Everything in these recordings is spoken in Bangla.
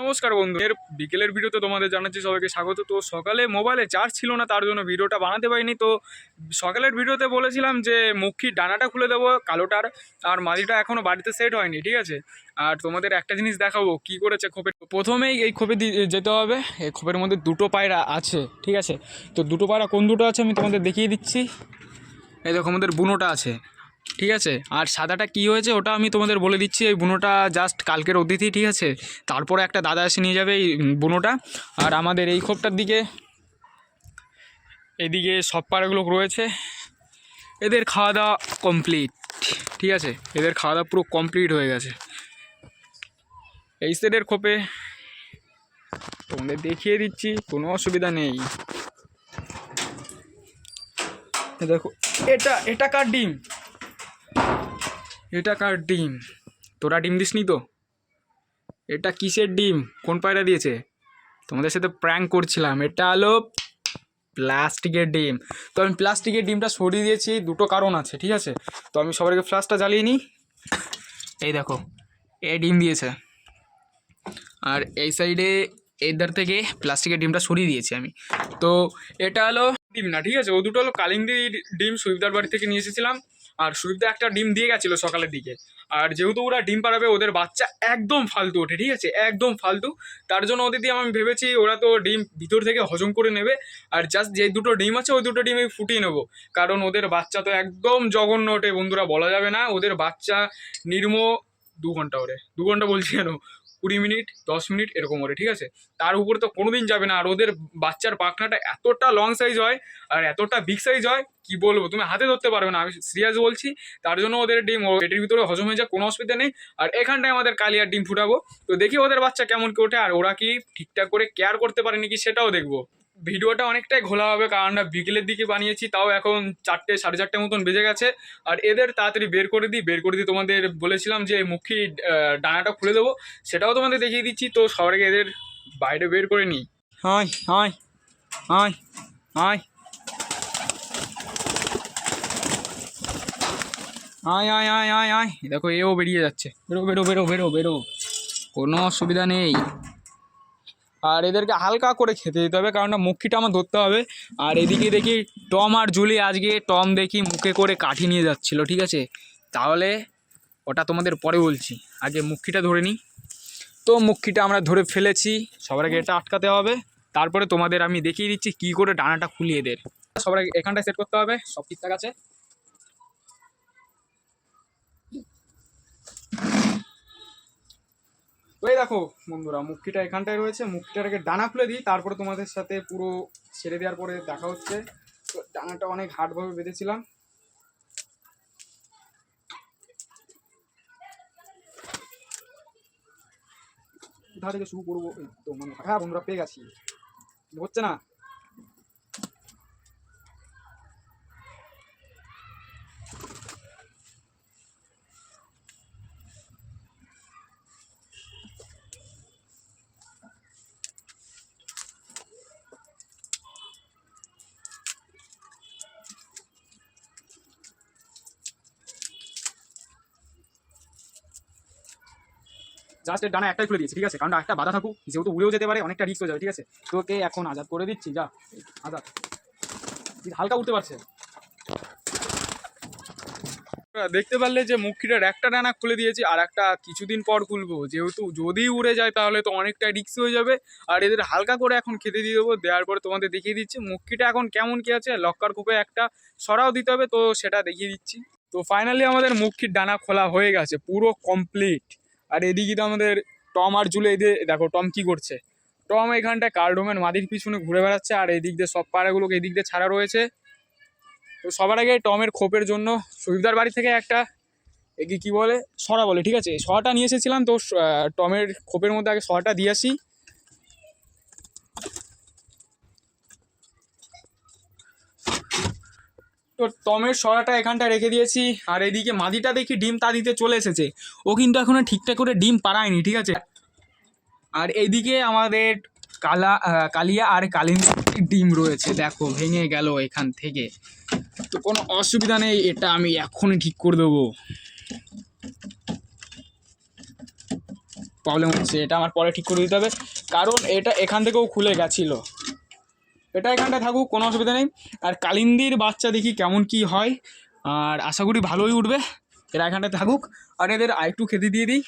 নমস্কার বন্ধু। এর বিকেলের ভিডিওতে তোমাদের জানাচ্ছি সবাইকে স্বাগত। তো সকালে মোবাইলে চার্জ ছিল না, তার জন্য ভিডিওটা বানাতে পারিনি। তো সকালের ভিডিওতে বলেছিলাম যে মুখির ডানাটা খুলে দেবো, কালোটার, আর মাদিটা এখনও বাড়িতে সেট হয়নি, ঠিক আছে? আর তোমাদের একটা জিনিস দেখাবো, কি করেছে খোপের প্রথমেই এই খোপে যেতে হবে। এই খোপের মধ্যে দুটো পায়রা আছে, ঠিক আছে? তো দুটো পায়রা কোন দুটো আছে আমি তোমাদের দেখিয়ে দিচ্ছি। এই দেখো, আমাদের বুনোটা আছে। ঠিক আছে? আর সাদাটা কি হয়েছে ওটা আমি তোমাদের বলে দিচ্ছি। এই বুনোটা জাস্ট কালকের অতিথি, ঠিক আছে? তারপরে একটা দাদা এসে নিয়ে যাবে এই বুনোটা। আর আমাদের এই খোপটার দিকে, এদিকে সব পাড়াগুলো রয়েছে। এদের খাওয়া দাওয়া কমপ্লিট ঠিক আছে? এদের খাওয়া দাওয়া পুরো কমপ্লিট হয়ে গেছে। এই সেটের খোপে তোমাদের দেখিয়ে দিচ্ছি, কোনো অসুবিধা নেই। দেখো, এটা এটা কার ডিম? এটা কার ডিম? তোরা ডিম দিসনি তো? এটা কিসের ডিম? কোন পায়রা দিয়েছে? তোমাদের সাথে প্র্যাঙ্ক করছিলাম। এটা হলো প্লাস্টিকের ডিম। তো আমি প্লাস্টিকের ডিমটা সরিয়ে দিয়েছি, দুটো কারণ আছে, ঠিক আছে? তো আমি সবার আগে ফ্লাশটা জ্বালিয়ে নিই। এই দেখো, এ ডিম দিয়েছে। আর এই সাইডে এদার থেকে প্লাস্টিকের ডিমটা সরিয়ে দিয়েছি আমি। তো এটা হলো ডিম না, ঠিক আছে? ও দুটো হলো কালিন্দি ডিম সুইফদার বাড়ি থেকে নিয়ে এসেছিলাম। আর সুইফদা একটা ডিম দিয়ে গেছিল সকালের দিকে। আর যেহেতু ওরা ডিম পাড়াবে, ওদের বাচ্চা একদম ফালতু ওঠে, ঠিক আছে? একদম ফালতু। তার জন্য ওদের দিয়ে আমি ভেবেছি ওরা তো ডিম ভিতর থেকে হজম করে নেবে। আর জাস্ট যে দুটো ডিম আছে, ওই দুটো ডিম আমি ফুটিয়ে নেব। কারণ ওদের বাচ্চা তো একদম জঘন্য ওঠে, বন্ধুরা, বলা যাবে না। ওদের বাচ্চা নির্ম দু ঘণ্টা ওরে। দু ঘণ্টা বলছি কেন? কুড়ি মিনিট, দশ মিনিট এরকম ওরে, ঠিক আছে? তার উপরে তো কোনো দিন যাবে না। আর ওদের বাচ্চার পাখনাটা এতটা লং সাইজ হয় আর এতটা বিগ সাইজ হয়, কি বলব? তুমি হাতে ধরতে পারবে না। আমি সিরিয়াস বলছি, তার জন্য ওদের ডিম ও, পেটের ভিতরে হজম হয়ে যায়, কোনো অসুবিধা নেই। আর এখানটায় আমাদের কালিয়ার ডিম ফুটাবো। তো দেখি ওদের বাচ্চা কেমন কি ওঠে, আর ওরা কি ঠিকঠাক করে কেয়ার করতে পারে নাকি সেটাও দেখব। ভিডিওটা অনেকটাই ঘোলা হবে, কারণ আমরা বিকেলের দিকে বানিয়েছি, তাও এখন চারটে, সাড়ে চারটে মতন বেজে গেছে। আর এদের তাড়াতাড়ি বের করে দিই, বের করে দিই তোমাদের বলেছিলাম যে মুখি ডানাটা খুলে দেবো, সেটাও তোমাদের দেখিয়ে দিচ্ছি, তো সবার আগে এদের বাইরে বের করে নিই। আয় আয় আয় আয় দেখো, এও বেরিয়ে যাচ্ছে। বেরো বেরো বেরো বেরো বেরো। কোনো অসুবিধা নেই। আর এদেরকে হালকা করে খেতে দিতে হবে, কারণ মুখিটা আমার ধরতে হবে। আর এদিকে দেখি টম আর জুলি আজকে টম দেখি মুখে করে কাঠি নিয়ে যাচ্ছিল, ঠিক আছে? তাহলে ওটা তোমাদের পরে বলছি। আগে মুখিটা ধরে নিই। তো মুখিটা আমরা ধরে ফেলেছি, সবার আগে এটা আটকাতে হবে। তারপরে তোমাদের আমি দেখিয়ে দিচ্ছি কি করে ডানাটা খুলিয়ে এদের। সবার আগে এখানটায় সেট করতে হবে, সব ঠিকঠাক আছে? তো এই দেখো বন্ধুরা মুখটিটা এখানটায় রয়েছে। মুখটিটাকে ডানা খুলে দিই, তারপরে তোমাদের সাথে পুরো ছেড়ে দেওয়ার পরে দেখা হচ্ছে। তো ডানাটা অনেক হার্ডভাবে বেঁধেছিলাম। ধারে শুরু করব? তো মানে হ্যাঁ বন্ধুরা, পেয়ে গেছি। হচ্ছে না? জাস্ট ডানা একটাই খুলে দিয়েছি, ঠিক আছে? কারণ একটা বাধা থাকুক, যেহেতু উড়েও যেতে পারে, অনেকটা রিস্ক হয়ে যাবে, ঠিক আছে? তোকে এখন আজাদ করে দিচ্ছি, যা, আজাদ। হালকা উঠতে পারছে। দেখতে পারলে যে মুখিটার একটা ডানা খুলে দিয়েছি, আর একটা কিছুদিন পর খুলবো। যেহেতু যদি উড়ে যায়, তাহলে তো অনেকটা রিস্ক হয়ে যাবে। আর এদের হালকা করে এখন খেতে দিয়ে দেবো, দেওয়ার পরে তোমাদের দেখিয়ে দিচ্ছি। মুখিটা এখন কেমন কি আছে, লক্কার কূপে একটা সরাও দিতে হবে, তো সেটা দেখিয়ে দিচ্ছি। তো ফাইনালি আমাদের মুখির ডানা খোলা হয়ে গেছে, পুরো কমপ্লিট আর এদিকে তো আমাদের টম আর জুলে এদের দেখো টম কি করছে। টম এখানটায় কার্ডোমের মাদির পিছনে ঘুরে বেড়াচ্ছে আর এদিক দিয়ে সব পাড়াগুলোকে এদিক দিয়ে ছাড়া রয়েছে। তো সবার আগে টমের খোপের জন্য সুবিধার বাড়ি থেকে একটা একে কী বলে, সরা বলে, ঠিক আছে? সরাটা নিয়ে এসেছিলাম তো টমের খোপের মধ্যে আগে সরাটা দিয়ে আসি। তো টমের সরাটা এখানটা রেখে দিয়েছি, আর এদিকে মাদিটা দেখি ডিম তা দিতে চলে এসেছে। ও কিন্তু এখনও ঠিকঠাক করে ডিম পাড়ায়নি, ঠিক আছে? আর এইদিকে আমাদের কালা কালিয়া আর কালিন ডিম রয়েছে, দেখো, ভেঙে গেল এখান থেকে। তো কোনো অসুবিধা নেই, এটা আমি এখনই ঠিক করে দেবো। প্রবলেম হচ্ছে, এটা আমার পরে ঠিক করে দিতে হবে। কারণ এটা এখান থেকেও খুলে গেছিল। এটা এখানটায় থাকুক, কোনো অসুবিধা নেই। আর কালিন্দির বাচ্চা দেখি কেমন কি হয়। আর আশা করি ভালোই উঠবে। এরা এখানটায় থাকুক। আর এদের আরেকটু খেতে দিয়ে দিই।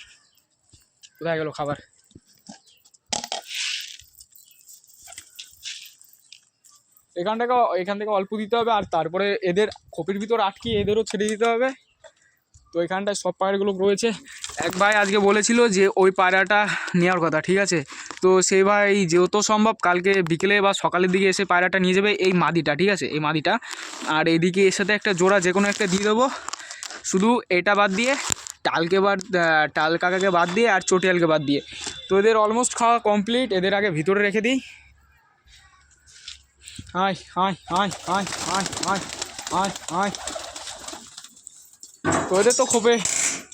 কোথায় গেল খাবার? এখান থেকে এখান থেকে অল্প দিতে হবে। আর তারপরে এদের খোপের ভিতর আটকে এদেরও ছেড়ে দিতে হবে। তো এখানটায় সব পায়রাগুলো রয়েছে। এক ভাই আজকে বলেছিল যে ওই পায়রাটা নেওয়ার কথা, ঠিক আছে? তো সেই ভাই যেহেতু সম্ভব কালকে বিকেলে বা সকালের দিকে এসে পায়রাটা নিয়ে যাবে এই মাদিটা, ঠিক আছে? এই মাদিটা। আর এইদিকে এর সাথে একটা জোড়া যে কোনো একটা দিয়ে দেবো। শুধু এটা বাদ দিয়ে, টালকে বাদ টাল কাকাকে বাদ দিয়ে আর চটিয়ালকে বাদ দিয়ে। তো এদের অলমোস্ট খাওয়া কমপ্লিট এদের আগে ভিতরে রেখে দিই। আয় আয় আয় আয় আয় আয় আয় আয়। তো এদের তো খোপে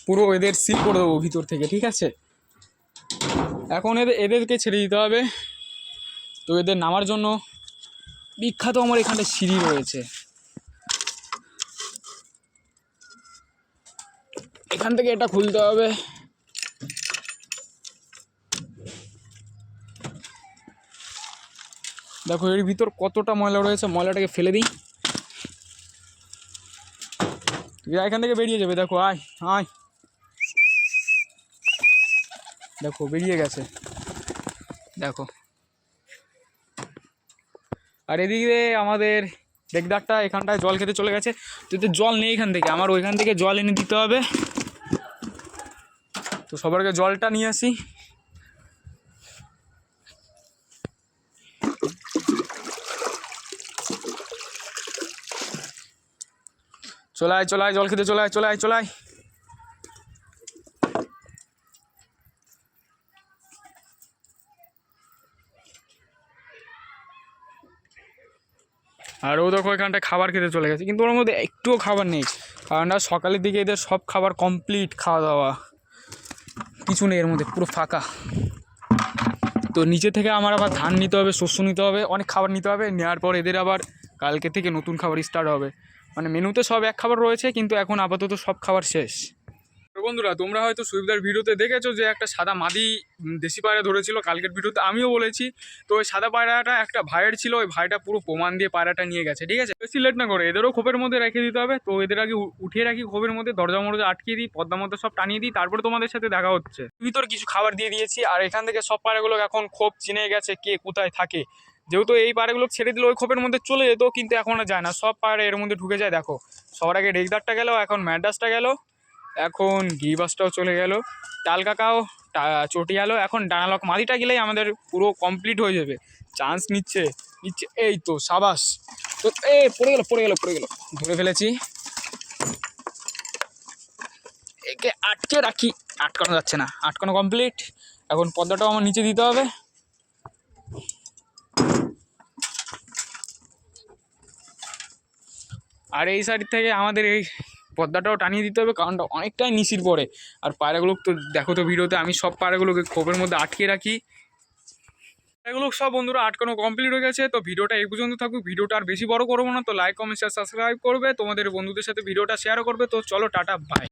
পুরো এদের সিল করে দেবো ভিতর থেকে, ঠিক আছে? এখন এদের, এদেরকে ছেড়ে দিতে হবে। তো এদের নামার জন্য বিখ্যাত আমার এখানে সিঁড়ি রয়েছে। এখান থেকে এটা খুলতে হবে। দেখো, এর ভিতর কতটা ময়লা রয়েছে, ময়লাটাকে ফেলে দিই এরা এখান থেকে বেরিয়ে যাবে, দেখো, আয় আয়। দেখো, বেরিয়ে গেছে। দেখো। আর এদিকে আমাদের ডেকদারটা এখানটায় জল খেতে চলে গেছে। তো জল নেই এখান থেকে, আমার ওইখান থেকে জল এনে দিতে হবে। তো সবার জলটা নিয়ে আসি। চলায় চলায় জল খেতে চলায় চলায় চলায় আর ও দেখো এখানটায় খাবার খেতে চলে গেছে, কিন্তু ওর মধ্যে একটুও খাবার নেই। কারণ সকালের দিকে এদের সব খাবার কমপ্লিট খাওয়া দাওয়া। কিছু নেই এর মধ্যে, পুরো ফাঁকা। তো নিচে থেকে আমার আবার ধান নিতে হবে, শস্য নিতে হবে, অনেক খাবার নিতে হবে নেওয়ার পর এদের আবার কালকে থেকে নতুন খাবার স্টার্ট হবে। মানে মেনুতে সব এক খাবার রয়েছে, কিন্তু এখন আপাতত সব খাবার শেষ। তো বন্ধুরা, তোমরা হয়তো সুবিধার ভিডিওতে দেখেছ যে একটা সাদা মাদি দেশি পায়রা ধরেছিল কালকের ভিডিওতে, আমিও বলেছি। তো ওই সাদা পায়রাটা একটা ভাইয়ের ছিল, ওই ভাইটা পুরো প্রমাণ দিয়ে পায়রাটা নিয়ে গেছে, ঠিক আছে? বেশি লেট না করে, এদেরও খোপের মধ্যে রেখে দিতে হবে। তো এদের আগে উঠিয়ে রাখি খোপের মধ্যে, দরজা মরজা আটকিয়ে দিই, পদ্মা মধ্যে সব টানিয়ে দিই, তারপরে তোমাদের সাথে দেখা হচ্ছে। ভিতর কিছু খাবার দিয়ে দিয়েছি, আর এখান থেকে সব পায়রাগুলো এখন খোপ চিনে গেছে কে কোথায় থাকে। যেহেতু এই পায়রাগুলো ছেড়ে দিলে ওই খোপের মধ্যে চলে যেত কিন্তু এখন আর যায় না। সব পায়রা এর মধ্যে ঢুকে যায়, দেখো। সবার আগে রেগদারটা গেল, এখন ম্যাডাসটা গেল, এখন গিবাসটাও চলে গেল চটি গেল এখন ডানালক মাদিটা গেলেই আমাদের পুরো কমপ্লিট হয়ে যাবে। চান্স নিচ্ছে নিচ্ছে, এই তো সাবাস। তো এ, পড়ে গেল পড়ে গেল পড়ে গেল। ধরে ফেলেছি। একে আটকে রাখি, আটকানো যাচ্ছে না, আটকানো কমপ্লিট এখন পর্দাটাও আমার নিচে দিতে হবে। আর এই সাইড থেকে আমাদের এই পর্দাটাও টানিয়ে দিতে হবে, কারণটা অনেকটাই নিচির পড়ে আর পায়রাগুলো তো দেখো তো ভিডিওতে, আমি সব পায়রাগুলোকে খোপের মধ্যে আটকে রাখি। এগুলো সব বন্ধুরা আটকানো কমপ্লিট হয়ে গেছে, তো ভিডিওটা এই পর্যন্ত থাকুক। ভিডিওটা আর বেশি বড় করব না, তো লাইক কমেন্ট শেয়ার সাবস্ক্রাইব করবে। তোমাদের বন্ধুদের সাথে ভিডিওটা শেয়ারও করবে। তো চলো, টাটা বাই